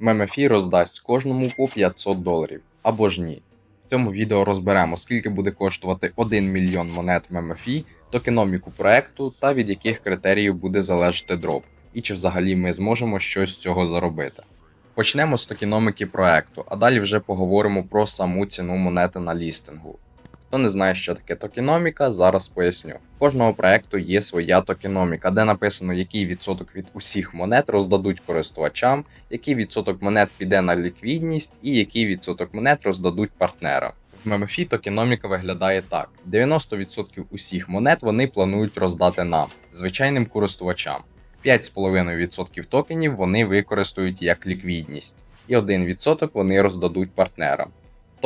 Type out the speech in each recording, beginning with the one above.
MemeFi роздасть кожному по 500 доларів або ж ні. В цьому відео розберемо, скільки буде коштувати 1 мільйон монет MemeFi, токеноміку проекту та від яких критеріїв буде залежати дроп, і чи взагалі ми зможемо щось з цього заробити. Почнемо з токеноміки проекту, а далі вже поговоримо про саму ціну монети на лістингу. Хто не знає, що таке токеноміка, зараз поясню. У кожного проекту є своя токеноміка, де написано, який відсоток від усіх монет роздадуть користувачам, який відсоток монет піде на ліквідність і який відсоток монет роздадуть партнерам. В MemeFi токеноміка виглядає так: 90% усіх монет вони планують роздати нам, звичайним користувачам. 5,5% токенів вони використають як ліквідність, і 1% вони роздадуть партнерам.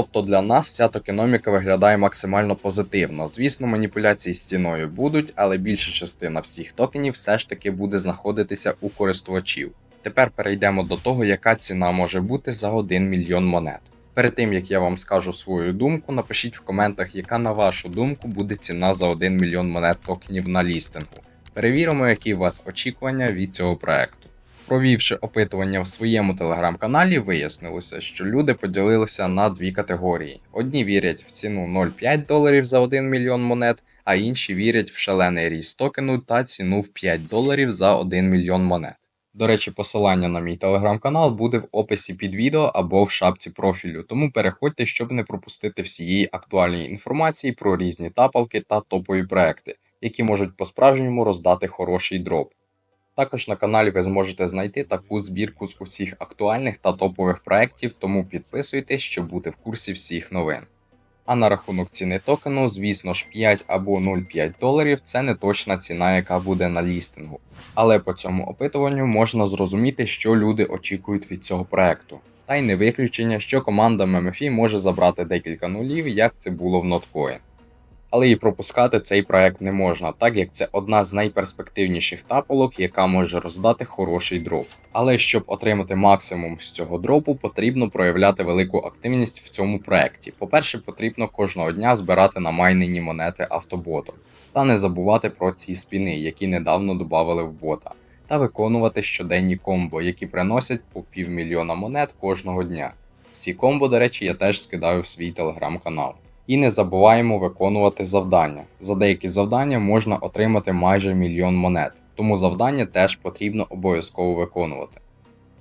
Тобто для нас ця токеноміка виглядає максимально позитивно. Звісно, маніпуляції з ціною будуть, але більша частина всіх токенів все ж таки буде знаходитися у користувачів. Тепер перейдемо до того, яка ціна може бути за 1 мільйон монет. Перед тим як я вам скажу свою думку, напишіть в коментах, яка на вашу думку буде ціна за 1 мільйон монет токенів на лістингу. Перевіримо, які у вас очікування від цього проекту. Провівши опитування в своєму телеграм-каналі, вияснилося, що люди поділилися на дві категорії: одні вірять в ціну 0,5 доларів за 1 мільйон монет, а інші вірять в шалений ріст токену та ціну в 5 доларів за 1 мільйон монет. До речі, посилання на мій телеграм-канал буде в описі під відео або в шапці профілю, тому переходьте, щоб не пропустити всієї актуальної інформації про різні тапалки та топові проекти, які можуть по-справжньому роздати хороший дроп. Також на каналі ви зможете знайти таку збірку з усіх актуальних та топових проєктів, тому підписуйтесь, щоб бути в курсі всіх новин. А на рахунок ціни токену, звісно ж, 5 або 0,5 доларів це не точна ціна, яка буде на лістингу. Але по цьому опитуванню можна зрозуміти, що люди очікують від цього проекту. Та й не виключення, що команда MemeFi може забрати декілька нулів, як це було в Notcoin але і пропускати цей проект не можна, так як це одна з найперспективніших тапалок, яка може роздати хороший дроп. Але щоб отримати максимум з цього дропу, потрібно проявляти велику активність в цьому проекті. По-перше, потрібно кожного дня збирати на майнені монети автоботом, та не забувати про ці спіни, які недавно додали в бота, та виконувати щоденні комбо, які приносять по півмільйона монет кожного дня. Всі комбо, до речі, я теж скидаю в свій телеграм-канал. І не забуваємо виконувати завдання. За деякі завдання можна отримати майже мільйон монет, тому завдання теж потрібно обов'язково виконувати.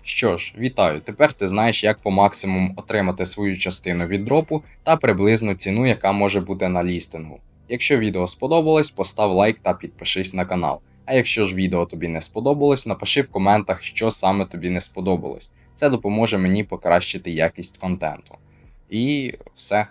Що ж, вітаю! Тепер ти знаєш, як по максимуму отримати свою частину від дропу та приблизну ціну, яка може бути на лістингу. Якщо відео сподобалось, постав лайк та підпишись на канал. А якщо ж відео тобі не сподобалось, напиши в коментах, що саме тобі не сподобалось. Це допоможе мені покращити якість контенту. І все.